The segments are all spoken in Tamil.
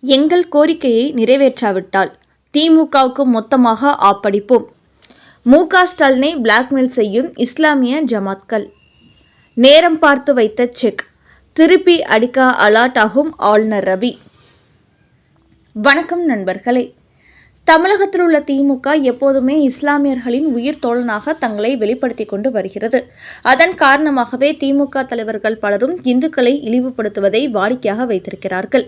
எங்கள் கோரிக்கையை நிறைவேற்றாவிட்டால் திமுகவுக்கு மொத்தமாக ஆப்படிப்போம். மு க ஸ்டாலினை பிளாக்மெயில் செய்யும் இஸ்லாமிய ஜமாத்கள். நேரம் பார்த்து வைத்த செக். திருப்பி அடிக்க அலாட் ஆகும் ஆளுநர் ரவி. வணக்கம் நண்பர்களே. தமிழகத்தில் உள்ள திமுக எப்போதுமே இஸ்லாமியர்களின் உயிர் தோழனாக தங்களை வெளிப்படுத்தி கொண்டு வருகிறது. அதன் காரணமாகவே திமுக தலைவர்கள் பலரும் இந்துக்களை இழிவுபடுத்துவதை வாடிக்கையாக வைத்திருக்கிறார்கள்.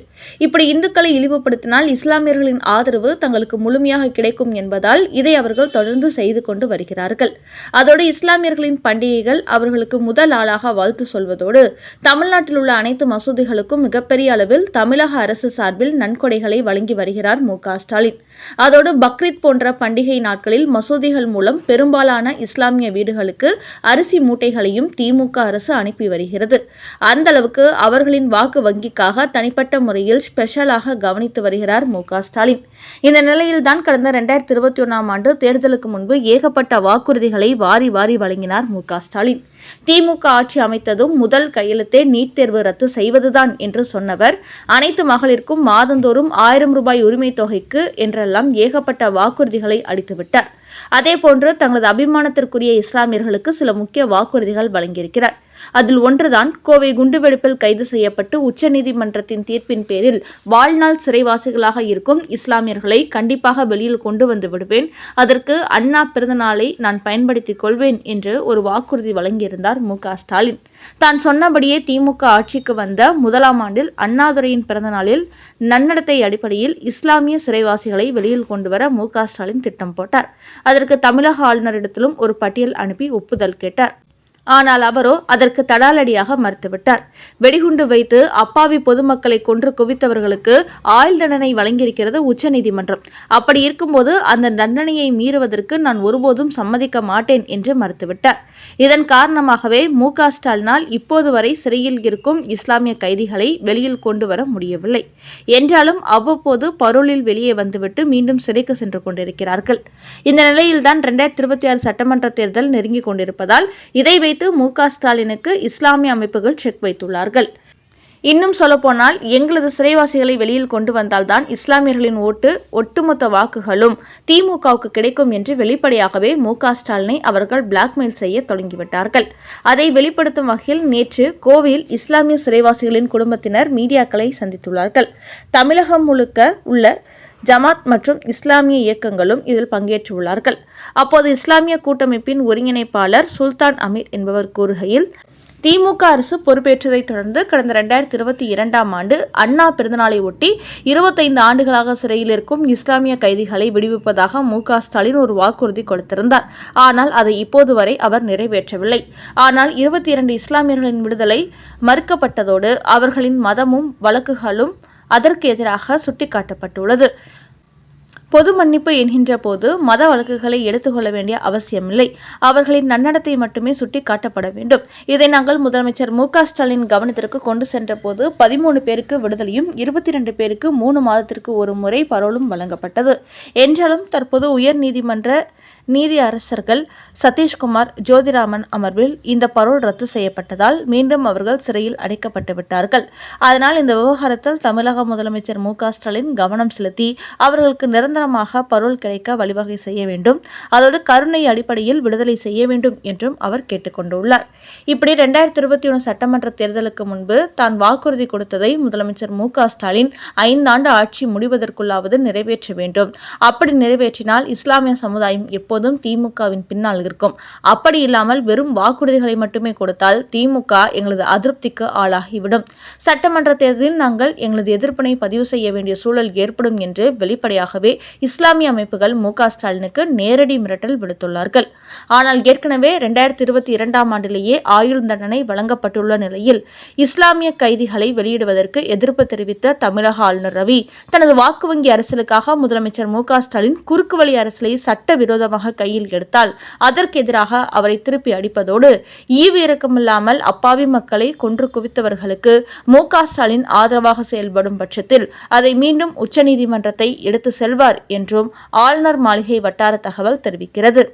இப்படி இந்துக்களை இழிவுபடுத்தினால் இஸ்லாமியர்களின் ஆதரவு தங்களுக்கு முழுமையாக கிடைக்கும் என்பதால் இதை அவர்கள் தொடர்ந்து செய்து கொண்டு வருகிறார்கள். அதோடு இஸ்லாமியர்களின் பண்டிகைகள் அவர்களுக்கு முதல் ஆளாக வாழ்த்து சொல்வதோடு தமிழ்நாட்டில் உள்ள அனைத்து மசூதிகளுக்கும் மிகப்பெரிய அளவில் தமிழக அரசு சார்பில் நன்கொடைகளை வழங்கி வருகிறார் மு ஸ்டாலின். அதோடு பக்ரீத் போன்ற பண்டிகை நாட்களில் மசூதிகள் மூலம் பெரும்பாலான இஸ்லாமிய வீடுகளுக்கு அரிசி மூட்டைகளையும் திமுக அரசு அனுப்பி வருகிறது. அந்த அளவுக்கு அவர்களின் வாக்கு வங்கிக்காக தனிப்பட்ட முறையில் ஸ்பெஷலாக கவனித்து வருகிறார் மு ஸ்டாலின். இந்த நிலையில்தான் கடந்த இரண்டாயிரத்தி இருபத்தி ஒன்றாம் ஆண்டு தேர்தலுக்கு முன்பு ஏகப்பட்ட வாக்குறுதிகளை வாரி வாரி வழங்கினார் மு ஸ்டாலின். திமுக ஆட்சி அமைத்ததும் முதல் கையெழுத்தே நீட் தேர்வு ரத்து செய்வதுதான் என்று சொன்னவர் அனைத்து மகளிருக்கும் மாதந்தோறும் ஆயிரம் ரூபாய் உரிமை தொகைக்கு என்றெல்லாம் ஏகப்பட்ட வாக்குறுதிகளை அளித்துவிட்டார். அதேபோன்று தங்களது அபிமானத்திற்குரிய இஸ்லாமியர்களுக்கு சில முக்கிய வாக்குறுதிகள் வழங்கியிருக்கிறார். அதில் ஒன்றுதான் கோவை குண்டுவெடிப்பில் கைது செய்யப்பட்டு உச்சநீதிமன்றத்தின் தீர்ப்பின் பேரில் வாழ்நாள் சிறைவாசிகளாக இருக்கும் இஸ்லாமியர்களை கண்டிப்பாக வெளியில் கொண்டு வந்து விடுவேன். அதற்கு அண்ணா பிறந்தநாளை நான் பயன்படுத்திக் கொள்வேன் என்று ஒரு வாக்குறுதி வழங்கியிருந்தார் மு ஸ்டாலின். தான் சொன்னபடியே திமுக ஆட்சிக்கு வந்த முதலாம் ஆண்டில் அண்ணாதுரையின் பிறந்தநாளில் நன்னடத்தை அடிப்படையில் இஸ்லாமிய சிறைவாசிகளை வெளியில் கொண்டுவர மு ஸ்டாலின் திட்டம் போட்டார். அதற்கு தமிழக ஆளுநரிடத்திலும் ஒரு பட்டியல் அனுப்பி ஒப்புதல் கேட்டார். ஆனால் அவரோ அதற்கு தடாலடியாக மறுத்துவிட்டார். வெடிகுண்டு வைத்து அப்பாவி பொதுமக்களை கொன்று குவித்தவர்களுக்கு ஆயுள் தண்டனை வழங்கியிருக்கிறது உச்சநீதிமன்றம். அப்படி இருக்கும்போது அந்த தண்டனையை மீறுவதற்கு நான் ஒருபோதும் சம்மதிக்க மாட்டேன் என்று மறுத்துவிட்டார். இதன் காரணமாகவே மு க ஸ்டாலினால் இப்போது வரை சிறையில் இருக்கும் இஸ்லாமிய கைதிகளை வெளியில் கொண்டு வர முடியவில்லை. என்றாலும் அவ்வப்போது பரோலில் வெளியே வந்துவிட்டு மீண்டும் சிறைக்கு சென்று கொண்டிருக்கிறார்கள். இந்த நிலையில்தான் இரண்டாயிரத்தி இருபத்தி ஆறு சட்டமன்ற தேர்தல் நெருங்கிக் கொண்டிருப்பதால் இதை வைத்து மு ஸ்டாலினுக்கு இஸ்லாமிய அமைப்புகள் செக் வைத்துள்ளார்கள். இன்னும் சொல்லப்போனால் எங்களது சிறைவாசிகளை வெளியில் கொண்டு வந்தால்தான் இஸ்லாமியர்களின் ஓட்டு ஒட்டுமொத்த வாக்குகளும் திமுகவுக்கு கிடைக்கும் என்று வெளிப்படையாகவே மு ஸ்டாலினை அவர்கள் பிளாக்மெயில் செய்ய தொடங்கிவிட்டார்கள். அதை வெளிப்படுத்தும் வகையில் நேற்று கோவையில் இஸ்லாமிய சிறைவாசிகளின் குடும்பத்தினர் மீடியாக்களை சந்தித்துள்ளார்கள். தமிழகம் முழுக்க உள்ள ஜமாத் மற்றும் இஸ்லாமிய இயக்கங்களும் இதில் பங்கேற்றுள்ளார்கள். அப்போது இஸ்லாமிய கூட்டமைப்பின் ஒருங்கிணைப்பாளர் சுல்தான் அமீர் என்பவர் கூறுகையில் திமுக அரசு பொறுப்பேற்றதைத் தொடர்ந்து கடந்த ரெண்டாயிரத்தி இருபத்தி இரண்டாம் ஆண்டு அண்ணா பிறந்தநாளை ஒட்டி இருபத்தைந்து ஆண்டுகளாக சிறையில் இருக்கும் இஸ்லாமிய கைதிகளை விடுவிப்பதாக மு ஸ்டாலின் ஒரு வாக்குறுதி கொடுத்திருந்தார். ஆனால் அதை இப்போது வரை அவர் நிறைவேற்றவில்லை. ஆனால் இருபத்தி இரண்டு இஸ்லாமியர்களின் விடுதலை மறுக்கப்பட்டதோடு அவர்களின் மதமும் வழக்குகளும் அதற்கு எதிராக சுட்டிக்காட்டப்பட்டுள்ளது. பொது மன்னிப்பு என்கின்ற போது மத வழக்குகளை எடுத்துக்கொள்ள வேண்டிய அவசியமில்லை. அவர்களின் நன்னடத்தை மட்டுமே சுட்டி காட்டப்பட வேண்டும். இதை நாங்கள் முதலமைச்சர் மு ஸ்டாலின் கவனத்திற்கு கொண்டு சென்ற போது பதிமூணு பேருக்கு விடுதலையும் இருபத்தி ரெண்டு பேருக்கு மூணு மாதத்திற்கு ஒரு முறை பரோலும் வழங்கப்பட்டது. என்றாலும் தற்போது உயர் நீதிமன்ற நீதி அரசர்கள் சதீஷ்குமார் ஜோதிராமன் அமர்வில் இந்த பரோல் ரத்து செய்யப்பட்டதால் மீண்டும் அவர்கள் சிறையில் அடைக்கப்பட்டு விட்டார்கள். அதனால் இந்த விவகாரத்தில் தமிழக முதலமைச்சர் மு ஸ்டாலின் கவனம் செலுத்தி அவர்களுக்கு நிரந்தரமாக பரோல் கிடைக்க வழிவகை செய்ய வேண்டும். அதோடு கருணை அடிப்படையில் விடுதலை செய்ய வேண்டும் என்றும் அவர் கேட்டுக்கொண்டுள்ளார் இப்படி ரெண்டாயிரத்தி இருபத்தி ஒன்று சட்டமன்ற தேர்தலுக்கு முன்பு தான் வாக்குறுதி கொடுத்ததை முதலமைச்சர் மு ஸ்டாலின் ஐந்தாண்டு ஆட்சி முடிவதற்குள்ளாவது நிறைவேற்ற வேண்டும். அப்படி நிறைவேற்றினால் இஸ்லாமிய சமுதாயம் எப்படி எப்போதும் திமுகவின் பின்னால் இருக்கும். அப்படி இல்லாமல் வெறும் வாக்குறுதிகளை மட்டுமே கொடுத்தால் திமுக எங்களது அதிருப்திக்கு ஆளாகிவிடும். சட்டமன்ற தேர்தலில் நாங்கள் எங்களது எதிர்ப்பினை பதிவு செய்ய வேண்டிய சூழல் ஏற்படும் என்று வெளிப்படையாகவே இஸ்லாமிய அமைப்புகள் மு ஸ்டாலினுக்கு நேரடி மிரட்டல் விடுத்துள்ளார்கள். ஆனால் ஏற்கனவே இரண்டாயிரத்தி இருபத்தி இரண்டாம் ஆண்டிலேயே ஆயுள் தண்டனை வழங்கப்பட்டுள்ள நிலையில் இஸ்லாமிய கைதிகளை வெளியிடுவதற்கு எதிர்ப்பு தெரிவித்த தமிழக ஆளுநர் ரவி தனது வாக்கு வங்கி அரசியலுக்காக முதலமைச்சர் மு ஸ்டாலின் குறுக்கு வழி அரசியலை சட்டவிரோதமாக கையில் எடுத்தால் அதற்கெதிராக அவரை திருப்பி அடிப்பதோடு ஈவிரக்கமில்லாமல் அப்பாவி மக்களை கொன்று குவித்தவர்களுக்கு மு ஸ்டாலின் ஆதரவாக செயல்படும் பட்சத்தில் அதை மீண்டும் உச்சநீதிமன்றத்தை எடுத்து செல்வார் என்றும் ஆளுநர் மாளிகை வட்டார தகவல் தெரிவிக்கிறது.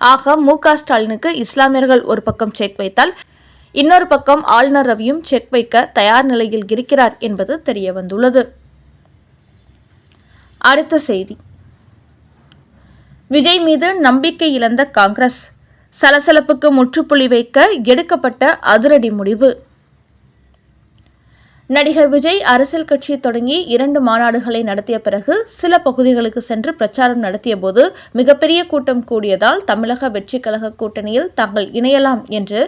ஆக மு ஸ்டாலினுக்கு இஸ்லாமியர்கள் ஒரு பக்கம் செக் வைத்தால் இன்னொரு பக்கம் ஆளுநர் ரவியும் செக் வைக்க தயார் நிலையில் இருக்கிறார் என்பது தெரிய வந்துள்ளது அடுத்த செய்தி. விஜய் மீது நம்பிக்கை இழந்த காங்கிரஸ். சலசலப்புக்கு முற்றுப்புள்ளி வைக்க எடுக்கப்பட்ட அதிரடி முடிவு. நடிகர் விஜய் அரசியல் கட்சி தொடங்கி இரண்டு மாநாடுகளை நடத்திய பிறகு சில பகுதிகளுக்கு சென்று பிரச்சாரம் நடத்திய போது மிகப்பெரிய கூட்டம் கூடியதால் தமிழக வெற்றி கழக கூட்டணியில் தாங்கள் இணையலாம் என்று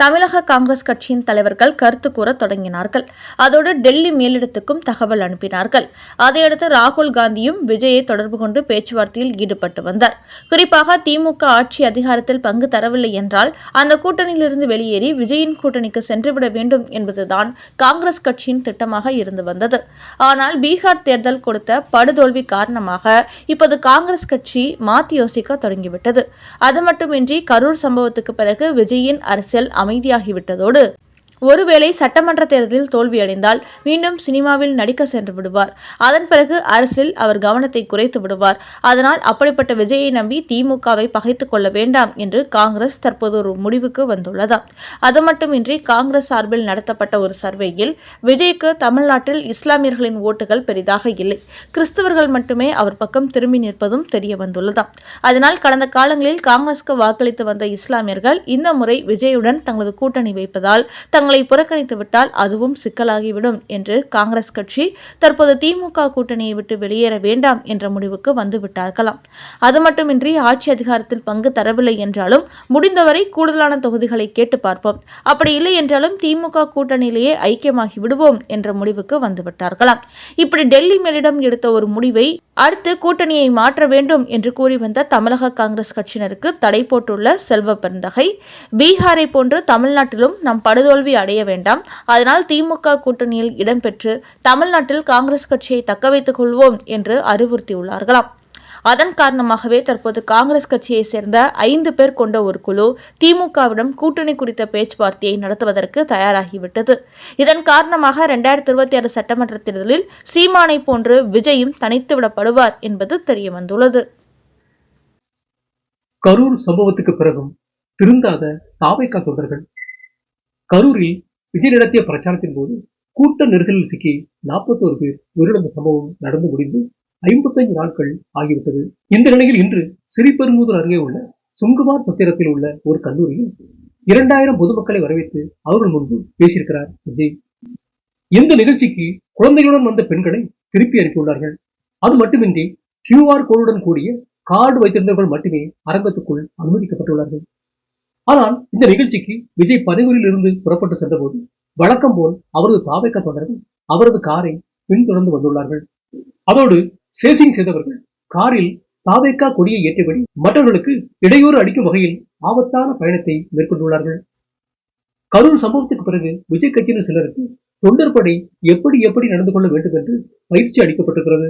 தமிழக காங்கிரஸ் கட்சியின் தலைவர்கள் கருத்து கூற தொடங்கினார்கள். அதோடு டெல்லி மேலிடத்துக்கும் தகவல் அனுப்பினார்கள். அதையடுத்து ராகுல் காந்தியும் விஜயை தொடர்பு கொண்டு பேச்சுவார்த்தையில் ஈடுபட்டு வந்தார். குறிப்பாக திமுக ஆட்சி அதிகாரத்தில் பங்கு தரவில்லை என்றால் அந்த கூட்டணியிலிருந்து வெளியேறி விஜயின் கூட்டணிக்கு சென்றுவிட வேண்டும் என்பதுதான் காங்கிரஸ் கட்சியின் திட்டமாக இருந்து வந்தது. ஆனால் பீகார் தேர்தல் கொடுத்த படுதோல்வி காரணமாக இப்போது காங்கிரஸ் கட்சி மாத்தி யோசிக்க தொடங்கிவிட்டது. அது மட்டுமின்றி கரூர் சம்பவத்துக்கு பிறகு விஜயின் அரசியல் அமைதியாகிவிட்டதோடு ஒருவேளை சட்டமன்ற தேர்தலில் தோல்வியடைந்தால் மீண்டும் சினிமாவில் நடிக்க சென்று விடுவார். அதன் பிறகு அரசில் அவர் கவனத்தை குறைத்து விடுவார். அதனால் அப்படிப்பட்ட விஜயை நம்பி திமுகவை பகைத்துக் கொள்ள வேண்டாம் என்று காங்கிரஸ் தற்போது ஒரு முடிவுக்கு வந்துள்ளதாம் அது மட்டுமின்றி காங்கிரஸ் சார்பில் நடத்தப்பட்ட ஒரு சர்வேயில் விஜய்க்கு தமிழ்நாட்டில் இஸ்லாமியர்களின் ஓட்டுகள் பெரிதாக இல்லை. கிறிஸ்தவர்கள் மட்டுமே அவர் பக்கம் திரும்பி நிற்பதும் தெரிய வந்துள்ளதாம் அதனால் கடந்த காலங்களில் காங்கிரஸ்க்கு வாக்களித்து வந்த இஸ்லாமியர்கள் இந்த முறை விஜயுடன் தங்களது கூட்டணி வைப்பதால் தங்கள் தங்களை புறக்கணித்துவிட்டால் அதுவும் சிக்கலாகிவிடும் என்று காங்கிரஸ் கட்சி தற்போது திமுக கூட்டணியை விட்டு வெளியேற வேண்டாம் என்ற முடிவுக்கு வந்துவிட்டார்களாம். அது மட்டுமின்றி ஆட்சி அதிகாரத்தில் பங்கு தரவில்லை என்றாலும் முடிந்தவரை கூடுதலான தொகுதிகளை கேட்டு பார்ப்போம். அப்படி இல்லை என்றாலும் திமுக கூட்டணியிலேயே ஐக்கியமாகி விடுவோம் என்ற முடிவுக்கு வந்துவிட்டார்களாம். இப்படி டெல்லி மேலிடம் எடுத்த ஒரு முடிவை அடுத்து கூட்டணியை மாற்ற வேண்டும் என்று கூறி வந்த தமிழக காங்கிரஸ் கட்சியினருக்கு தடை போட்டுள்ள செல்வ பெருந்தகை பீகாரை போன்று தமிழ்நாட்டிலும் நம் படுதோல்வி அடைய வேண்டாம். அதனால் திமுக கூட்டணியில் இடம்பெற்று தமிழ்நாட்டில் காங்கிரஸ் கட்சியை தக்க வைத்துக் கொள்வோம் என்று அறிவுறுத்தியுள்ளார்களாம். அதன் காரணமாகவே தற்போது காங்கிரஸ் கட்சியை சேர்ந்த ஐந்து பேர் கொண்ட ஒரு குழு திமுகவிடம் கூட்டணி குறித்த பேச்சுவார்த்தையை நடத்துவதற்கு தயாராகிவிட்டது. இதன் காரணமாக இரண்டாயிரத்தி இருபத்தி ஆறு சட்டமன்ற தேர்தலில் சீமானை போன்று விஜயும் தனித்துவிடப்படுவார் என்பது தெரியவந்துள்ளது. கரூர் சம்பவத்துக்கு பிறகும் திருந்தாத தாவைக்கா தொண்டர்கள். கரூரில் விஜய் நடத்திய பிரச்சாரத்தின் போது கூட்ட நெரிசலில் சிக்கி நாற்பத்தோரு பேர் உயிரிழந்த சம்பவம் நடந்து முடிந்து ஐம்பத்தைந்து நாட்கள் ஆகிவிட்டது. இந்த நிலையில் இன்று சிறிபெரும்புதூர் அருகே உள்ள சுங்குமார் சத்திரத்தில் உள்ள ஒரு கல்லூரியில் இரண்டாயிரம் பொதுமக்களை வரவேற்று அவர்கள் முன்பு பேசியிருக்கிறார் விஜய். இந்த நிகழ்ச்சிக்கு குழந்தைகளுடன் வந்த பெண்களை திருப்பி அனுப்பியுள்ளார்கள். அது மட்டுமின்றி கியூஆர் கோடுடன் கூடிய கார்டு வைத்திருந்தவர்கள் மட்டுமே அரங்கத்துக்குள் அனுமதிக்கப்பட்டுள்ளார்கள். ஆனால் இந்த நிகழ்ச்சிக்கு விஜய் பதவியில் இருந்து புறப்பட்டு சென்றபோது வழக்கம் போல் அவரது தாவைக்க தொடர்ந்து அவரது காரை பின்தொடர்ந்து வந்துள்ளார்கள். அதோடு சேசிங் செய்தவர்கள். காரில் தாவேக்கா கொடியை ஏற்றியபடி மற்றவர்களுக்கு இடையூறு அளிக்கும் வகையில் ஆபத்தான பயணத்தை மேற்கொண்டுள்ளார்கள். கரூர் சம்பவத்துக்கு பிறகு விஜய் கட்சியினர் சிலருக்கு தொண்டர் படை எப்படி எப்படி நடந்து கொள்ள வேண்டும் என்று பயிற்சி அளிக்கப்பட்டிருக்கிறது.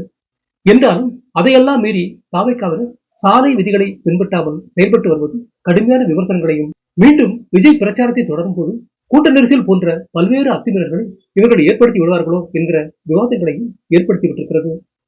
என்றாலும் அதையெல்லாம் மீறி தாவைக்காவினர் சாலை விதிகளை பின்பற்றாமல் செயல்பட்டு வருவது கடுமையான விமர்சனங்களையும் மீண்டும் விஜய் பிரச்சாரத்தை தொடரும் போது கூட்ட நெரிசல் போன்ற பல்வேறு அத்துமீறல்களை இவர்கள் ஏற்படுத்தி விடுவார்களோ என்கிற விவாதங்களையும் ஏற்படுத்தி விட்டிருக்கிறது.